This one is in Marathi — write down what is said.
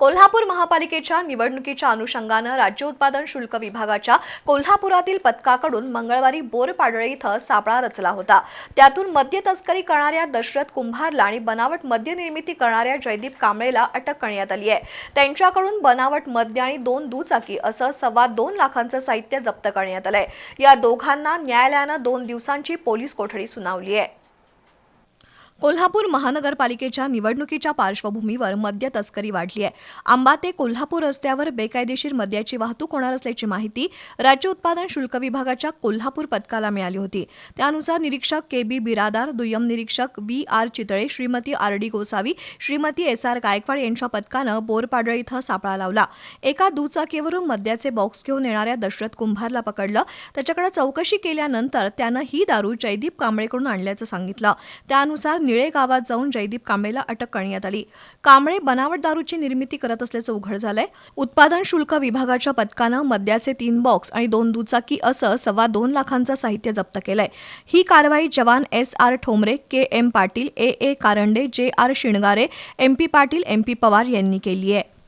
कोल्हापूर महापालिकेच्या निवडणुकीच्या अनुषंगानं राज्य उत्पादन शुल्क विभागाच्या कोल्हापुरातील पथकाकडून मंगळवारी बोरपाडळे इथं सापळा रचला होता. त्यातून मद्य तस्करी करणाऱ्या दशरथ कुंभारला आणि बनावट मद्य निर्मिती करणाऱ्या जयदीप कांबळेला अटक करण्यात आली आहे. त्यांच्याकडून बनावट मद्य आणि दोन दुचाकी असं सव्वा दोन लाखांचं साहित्य जप्त करण्यात आलंय. या दोघांना न्यायालयानं दोन दिवसांची पोलीस कोठडी सुनावली आहे. कोल्हापूर महानगरपालिकेच्या निवडणुकीच्या पार्श्वभूमीवर मद्य तस्करी वाढली आहे. आंबा ते कोल्हापूर रस्त्यावर बेकायदेशीर मद्याची वाहतूक होणार असल्याची माहिती राज्य उत्पादन शुल्क विभागाच्या कोल्हापूर पथकाला मिळाली होती. त्यानुसार निरीक्षक के बी बिरादार दुय्यम निरीक्षक V R Chitale Shrimati R D Gosavi Shrimati S R Gaikwad यांच्या पथकानं बोरपाडळ इथं सापळा लावला. एका दुचाकीवरून मद्याचे बॉक्स घेऊन येणाऱ्या दशरथ कुंभारला पकडलं. त्याच्याकडे चौकशी केल्यानंतर त्यानं ही दारू जयदीप कांबळेकडून आणल्याचं सांगितलं. त्यानुसार निळे गावात जाऊन जयदीप कांबळेला अटक करण्यात आली. कांबळे बनावट दारूची निर्मिती करत असल्याचं उघड झालंय. उत्पादन शुल्क विभागाच्या पथकानं मद्याचे तीन बॉक्स आणि दोन दुचाकी असं सव्वा दोन लाखांचं साहित्य जप्त केलंय. ही कारवाई जवान S R Thombare K M Patil A A Karande J R Shingare M P Patil M P Pawar यांनी केली आहे